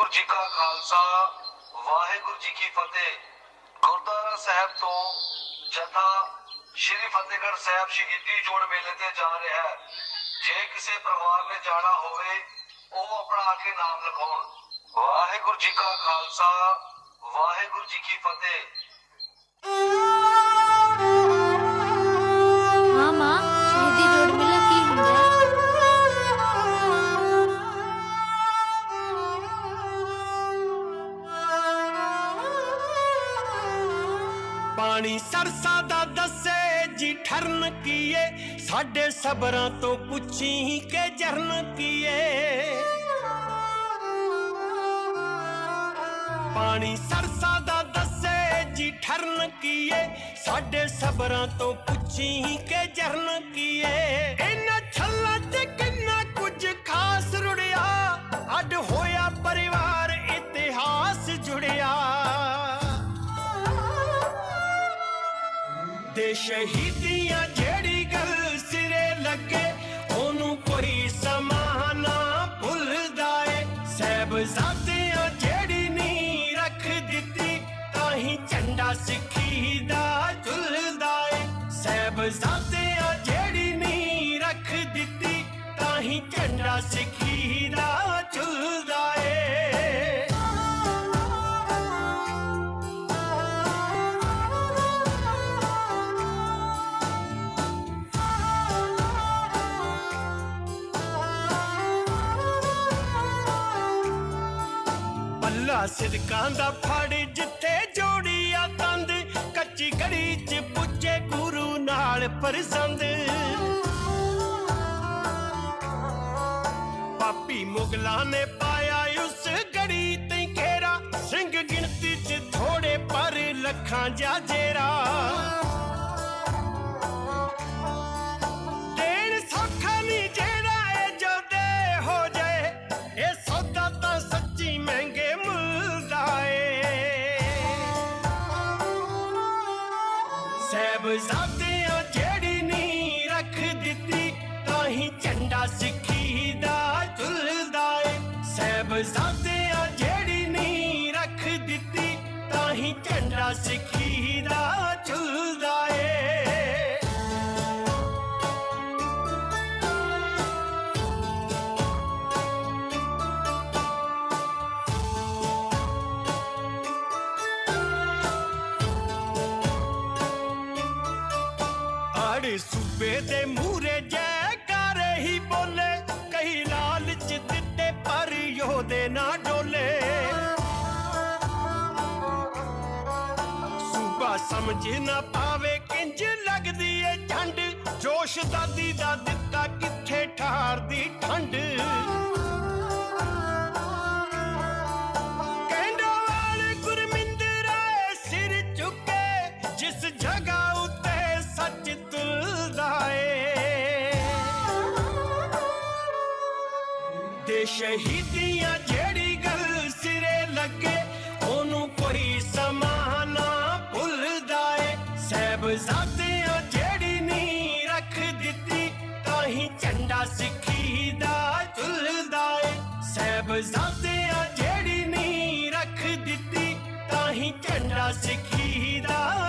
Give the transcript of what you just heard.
ਵਾਹਿਗੁਰੂ ਜੀ ਕਾ ਖਾਲਸਾ, ਵਾਹਿਗੁਰੂ ਜੀ ਕੀ ਫਤਿਹ। ਗੁਰਦੁਆਰਾ ਸਾਹਿਬ ਤੋਂ ਜਥਾ ਸ਼੍ਰੀ ਫਤਿਹਗੜ੍ਹ ਸਾਹਿਬ ਸ਼ਹੀਦੀ ਜੋੜ ਮੇਲੇ ਤੇ ਜਾ ਰਿਹਾ ਹੈ। ਜੇ ਕਿਸੇ ਪਰਿਵਾਰ ਨੇ ਜਾਣਾ ਹੋਵੇ, ਉਹ ਆਪਣਾ ਆ ਕੇ ਨਾਮ ਲਿਖਾਉਣ। ਵਾਹਿਗੁਰੂ ਜੀ ਕਾ ਖਾਲਸਾ, ਵਾਹਿਗੁਰੂ ਜੀ ਕੀ ਫਤਿਹ। ਪਾਣੀ ਸਰਸਾ ਦਾ ਦੱਸੇ ਜੀ ਠਰਨ ਕੀਏ, ਸਾਡੇ ਸਬਰਾਂ ਤੋਂ ਪੁੱਛੀ ਕੇ ਜਰਨ ਕੀਏ। ਪਾਣੀ ਸਰਸਾ ਦਾ ਦੱਸੇ ਜੀ ਠਰਨ ਕੀਏ, ਸਾਡੇ ਸਬਰਾਂ ਤੋਂ ਪੁੱਛੀ ਕੇ ਜਰਨ ਕੀਏ। ਸ਼ਹੀਦੀਆਂ ਜਿਹੜੀ ਗੱਲ ਸਿਰੇ ਲੱਗੇ, ਉਹਨੂੰ ਕੋਈ ਸਮਾਂ ਨਾ ਭੁੱਲਦਾ ਏ। ਸਹਿਬਜ਼ਾਦਿਆਂ ਜਿਹੜੀ ਨੀ ਰੱਖ ਦਿੱਤੀ, ਤਾਂ ਹੀ ਝੰਡਾ ਸਿੱਖੀ ਦਾ ਝੁੱਲਦਾ ਏ। ਸਹਿਬਜ਼ਾਦਿਆਂ ਜਿਹੜੀ ਨੀ ਰੱਖ ਦਿੱਤੀ, ਤਾਂ ਹੀ ਝੰਡਾ ਸਿੱਖੀ ਪੱਲਾ ਸਿਦਕਾਂ ਦਾ ਫੜ ਜਿੱਥੇ ਜੋੜੀ ਆ ਤੰਦ ਕੱਚੀ ਗੜੀ ਚ ਪੁੱਜੇ ਗੁਰੂ ਨਾਲ ਪਰਸੰਦ। ਪਾਪੀ ਮੁਗਲਾਂ ਨੇ ਪਾਇਆ ਉਸ ਘੜੀ ਤੇ ਘੇਰਾ, ਸਿੰਘ ਗਿਣਤੀ ਚ ਥੋੜੇ ਪਰ ਲੱਖਾਂ ਜਾ ਜੇਰਾ। ਸਹਿਬਜ਼ਾਦਿਆਂ ਜਿਹੜੀ ਨੀ ਰੱਖ ਦਿੱਤੀ ਤਾਂ ਹੀ ਝੰਡਾ ਸਿੱਖੀ ਦਾ ਝੁਲਦਾ ਏ। ਸਹਿਬਜ਼ਾਦਿਆਂ ਜਿਹੜੀ ਨੀ ਰੱਖ ਦਿੱਤੀ ਤਾਂ ਹੀ ਝੰਡਾ ਸਿੱਖੀ ਆੜੇ ਸੂਬੇ ਦੇ ਮੂਰੇ ਜੈ ਕਰ ਹੀ ਬੋਲੇ ਕਈ ਲਾਲਚ ਦਿੱਤੇ ਪਰ ਯੋਧੇ ਨਾ ਡੋਲੇ। ਸੂਬਾ ਸਮਝ ਨਾ ਪਾਵੇ ਕਿੰਜ ਲੱਗਦੀ ਏ ਝੰਡ, ਜੋਸ਼ ਦਾਦੀ ਦਾ ਦਿੱਤਾ ਕਿੱਥੇ ਠਾਰਦੀ ਠੰਡ। ਤੇ ਸ਼ਹੀਦੀਆਂ ਜਿਹੜੀ ਗੱਲ ਸਿਰੇ ਲੱਗੇ, ਉਹਨੂੰ ਕੋਈ ਸਮਾਂ ਭੁੱਲਦਾ ਏ। ਸਹਿਬਜ਼ਾਦਿਆਂ ਜਿਹੜੀ ਨੀ ਰੱਖ ਦਿੱਤੀ, ਤਾਂ ਹੀ ਝੰਡਾ ਸਿੱਖੀ ਦਾ ਝੁੱਲਦਾ ਏ। ਸਹਿਬਜ਼ਾਦਿਆਂ ਜਿਹੜੀ ਨੀ ਰੱਖ ਦਿੱਤੀ, ਤਾਂ ਹੀ ਝੰਡਾ ਸਿੱਖੀ ਦਾ